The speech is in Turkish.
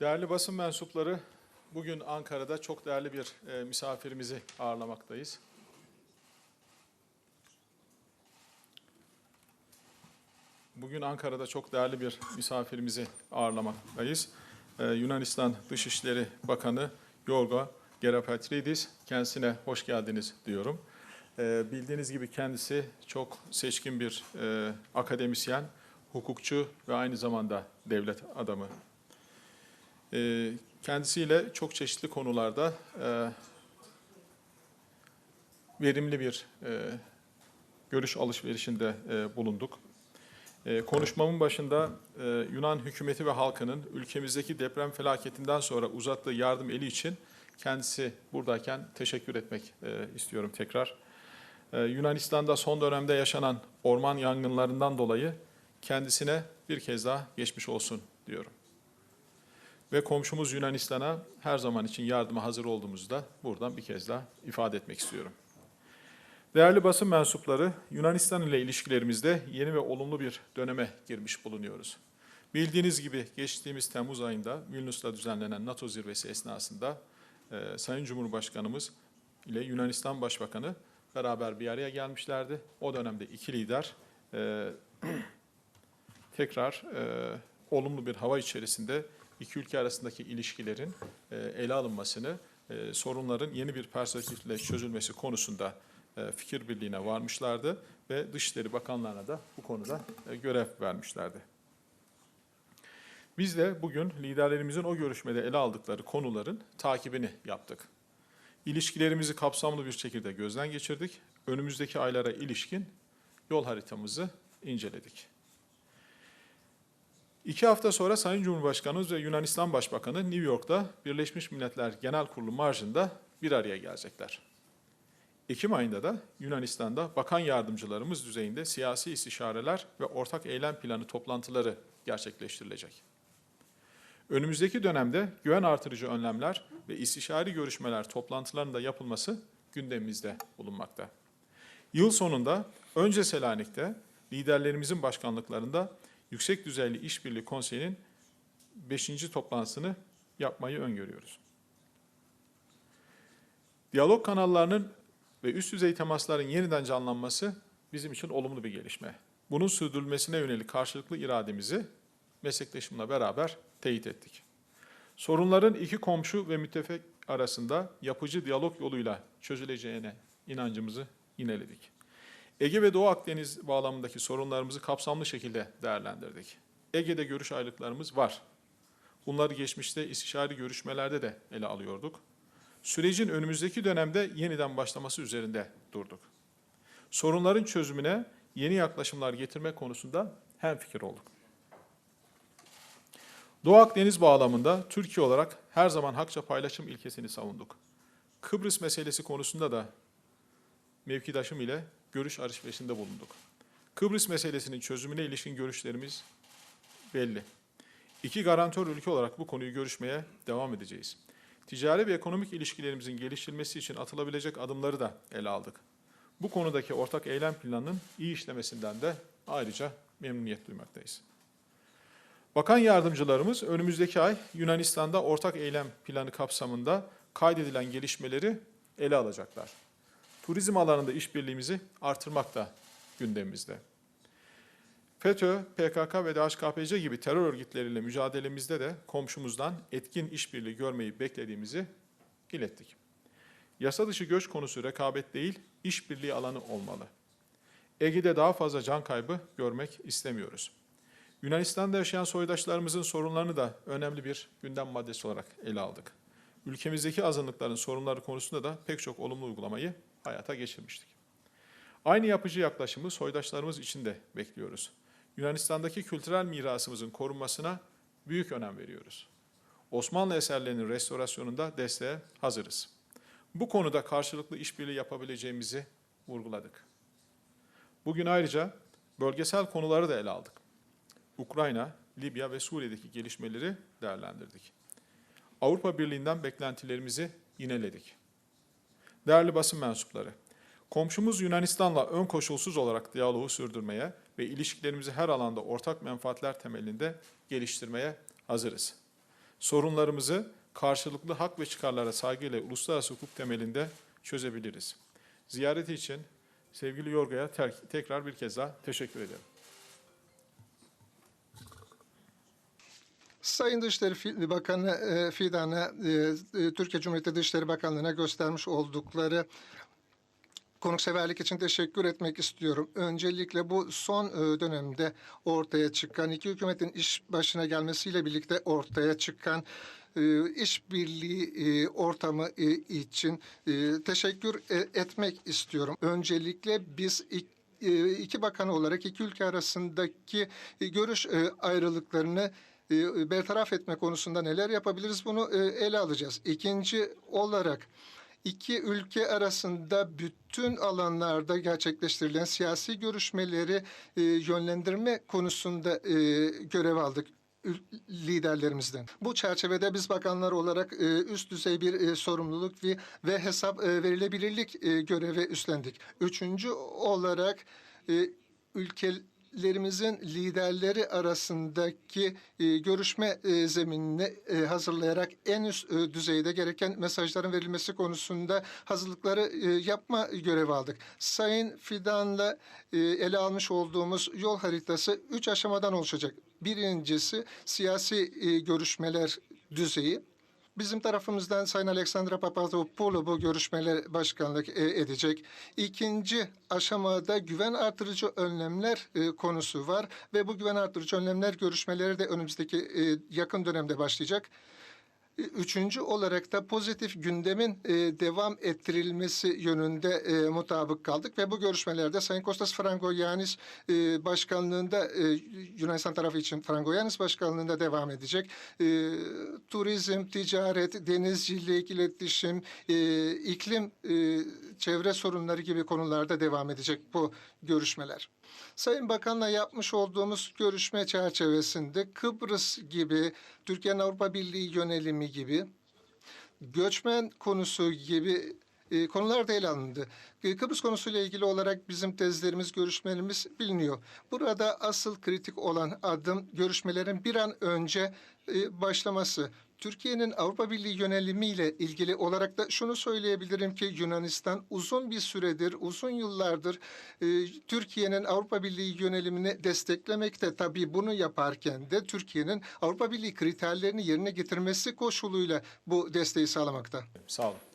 Değerli basın mensupları, bugün Ankara'da çok değerli bir e, misafirimizi ağırlamaktayız. Bugün Ankara'da çok değerli bir misafirimizi ağırlamaktayız. Ee, Yunanistan Dışişleri Bakanı Yorgo Gerapatridis, kendisine hoş geldiniz diyorum. Ee, bildiğiniz gibi kendisi çok seçkin bir e, akademisyen, hukukçu ve aynı zamanda devlet adamı. Ee, kendisiyle çok çeşitli konularda e, verimli bir e, görüş alışverişinde e, bulunduk. Konuşmamın başında Yunan hükümeti ve halkının ülkemizdeki deprem felaketinden sonra uzattığı yardım eli için kendisi buradayken teşekkür etmek istiyorum tekrar. Yunanistan'da son dönemde yaşanan orman yangınlarından dolayı kendisine bir kez daha geçmiş olsun diyorum. Ve komşumuz Yunanistan'a her zaman için yardıma hazır olduğumuzu da buradan bir kez daha ifade etmek istiyorum. Değerli basın mensupları, Yunanistan ile ilişkilerimizde yeni ve olumlu bir döneme girmiş bulunuyoruz. Bildiğiniz gibi geçtiğimiz Temmuz ayında Vilnius'ta düzenlenen NATO zirvesi esnasında e, Sayın Cumhurbaşkanımız ile Yunanistan Başbakanı beraber bir araya gelmişlerdi. O dönemde iki lider e, tekrar e, olumlu bir hava içerisinde iki ülke arasındaki ilişkilerin e, ele alınmasını, e, sorunların yeni bir perspektifle çözülmesi konusunda e, fikir birliğine varmışlardı ve Dışişleri Bakanlarına da bu konuda görev vermişlerdi. Biz de bugün liderlerimizin o görüşmede ele aldıkları konuların takibini yaptık. İlişkilerimizi kapsamlı bir şekilde gözden geçirdik. Önümüzdeki aylara ilişkin yol haritamızı inceledik. İki hafta sonra Sayın Cumhurbaşkanımız ve Yunanistan Başbakanı New York'ta Birleşmiş Milletler Genel Kurulu marjında bir araya gelecekler. Ekim ayında da Yunanistan'da bakan yardımcılarımız düzeyinde siyasi istişareler ve ortak eylem planı toplantıları gerçekleştirilecek. Önümüzdeki dönemde güven artırıcı önlemler ve istişari görüşmeler toplantılarının da yapılması gündemimizde bulunmakta. Yıl sonunda önce Selanik'te liderlerimizin başkanlıklarında Yüksek Düzeyli İşbirliği Konseyi'nin 5. toplantısını yapmayı öngörüyoruz. Diyalog kanallarının ve üst düzey temasların yeniden canlanması bizim için olumlu bir gelişme. Bunun sürdürülmesine yönelik karşılıklı irademizi meslektaşımla beraber teyit ettik. Sorunların iki komşu ve müttefik arasında yapıcı diyalog yoluyla çözüleceğine inancımızı ineledik. Ege ve Doğu Akdeniz bağlamındaki sorunlarımızı kapsamlı şekilde değerlendirdik. Ege'de görüş ayrılıklarımız var. Bunları geçmişte istişari görüşmelerde de ele alıyorduk. Sürecin önümüzdeki dönemde yeniden başlaması üzerinde durduk. Sorunların çözümüne yeni yaklaşımlar getirme konusunda hemfikir olduk. Doğu Akdeniz bağlamında Türkiye olarak her zaman hakça paylaşım ilkesini savunduk. Kıbrıs meselesi konusunda da mevkidaşım ile görüş alışverişinde bulunduk. Kıbrıs meselesinin çözümüne ilişkin görüşlerimiz belli. İki garantör ülke olarak bu konuyu görüşmeye devam edeceğiz. Ticari ve ekonomik ilişkilerimizin geliştirilmesi için atılabilecek adımları da ele aldık. Bu konudaki ortak eylem planının iyi işlemesinden de ayrıca memnuniyet duymaktayız. Bakan yardımcılarımız önümüzdeki ay Yunanistan'da ortak eylem planı kapsamında kaydedilen gelişmeleri ele alacaklar. Turizm alanında işbirliğimizi artırmak da gündemimizde. FETÖ, PKK ve DHKPC gibi terör örgütleriyle mücadelemizde de komşumuzdan etkin işbirliği görmeyi beklediğimizi ilettik. Yasa dışı göç konusu rekabet değil, işbirliği alanı olmalı. Ege'de daha fazla can kaybı görmek istemiyoruz. Yunanistan'da yaşayan soydaşlarımızın sorunlarını da önemli bir gündem maddesi olarak ele aldık. Ülkemizdeki azınlıkların sorunları konusunda da pek çok olumlu uygulamayı hayata geçirmiştik. Aynı yapıcı yaklaşımı soydaşlarımız için de bekliyoruz. Yunanistan'daki kültürel mirasımızın korunmasına büyük önem veriyoruz. Osmanlı eserlerinin restorasyonunda desteğe hazırız. Bu konuda karşılıklı işbirliği yapabileceğimizi vurguladık. Bugün ayrıca bölgesel konuları da ele aldık. Ukrayna, Libya ve Suriye'deki gelişmeleri değerlendirdik. Avrupa Birliği'nden beklentilerimizi yineledik. Değerli basın mensupları, komşumuz Yunanistan'la ön koşulsuz olarak diyaloğu sürdürmeye ve ilişkilerimizi her alanda ortak menfaatler temelinde geliştirmeye hazırız. sorunlarımızı karşılıklı hak ve çıkarlara saygıyla uluslararası hukuk temelinde çözebiliriz. Ziyareti için sevgili Yorga'ya tekrar bir kez daha teşekkür ederim. Sayın Dışişleri Bakanı e, Fidan'a, e, e, Türkiye Cumhuriyeti Dışişleri Bakanlığı'na göstermiş oldukları konukseverlik için teşekkür etmek istiyorum. Öncelikle bu son dönemde ortaya çıkan iki hükümetin iş başına gelmesiyle birlikte ortaya çıkan işbirliği ortamı için teşekkür etmek istiyorum. Öncelikle biz e, iki bakan olarak iki ülke arasındaki görüş ayrılıklarını e, bertaraf etme konusunda neler yapabiliriz bunu e, ele alacağız. İkinci olarak iki ülke arasında bütün alanlarda gerçekleştirilen siyasi görüşmeleri e, yönlendirme konusunda e, görev aldık liderlerimizden. Bu çerçevede biz bakanlar olarak üst düzey bir sorumluluk ve, hesap verilebilirlik e, görevi üstlendik. Üçüncü olarak e, ülkelerimizin liderleri arasındaki e, görüşme e, zeminini e, hazırlayarak en üst e, düzeyde gereken mesajların verilmesi konusunda hazırlıkları e, yapma görevi aldık. Sayın Fidan'la e, ele almış olduğumuz yol haritası üç aşamadan oluşacak. Birincisi siyasi e, görüşmeler düzeyi. Bizim tarafımızdan Sayın Alexandra Papadopoulou bu görüşmeler başkanlık e, edecek. İkinci aşamada güven artırıcı önlemler e, konusu var ve bu güven artırıcı önlemler görüşmeleri de önümüzdeki e, yakın dönemde başlayacak. Üçüncü olarak da pozitif gündemin e, devam ettirilmesi yönünde e, mutabık kaldık ve bu görüşmelerde Sayın Kostas Frangoyanis e, başkanlığında e, Yunanistan tarafı için Frangoyanis başkanlığında devam edecek. Turizm, ticaret, denizcilik, iletişim, iklim, çevre sorunları gibi konularda devam edecek bu görüşmeler. Sayın Bakan'la yapmış olduğumuz görüşme çerçevesinde Kıbrıs gibi, Türkiye'nin Avrupa Birliği yönelimi gibi, göçmen konusu gibi e, konular da ele alındı. E, Kıbrıs konusuyla ilgili olarak bizim tezlerimiz, görüşmelerimiz biliniyor. Burada asıl kritik olan adım görüşmelerin bir an önce e, başlaması. Türkiye'nin Avrupa Birliği yönelimiyle ilgili olarak da şunu söyleyebilirim ki Yunanistan uzun bir süredir, uzun yıllardır e, Türkiye'nin Avrupa Birliği yönelimini desteklemekte. Tabii bunu yaparken de Türkiye'nin Avrupa Birliği kriterlerini yerine getirmesi koşuluyla bu desteği sağlamakta. Sağ olun.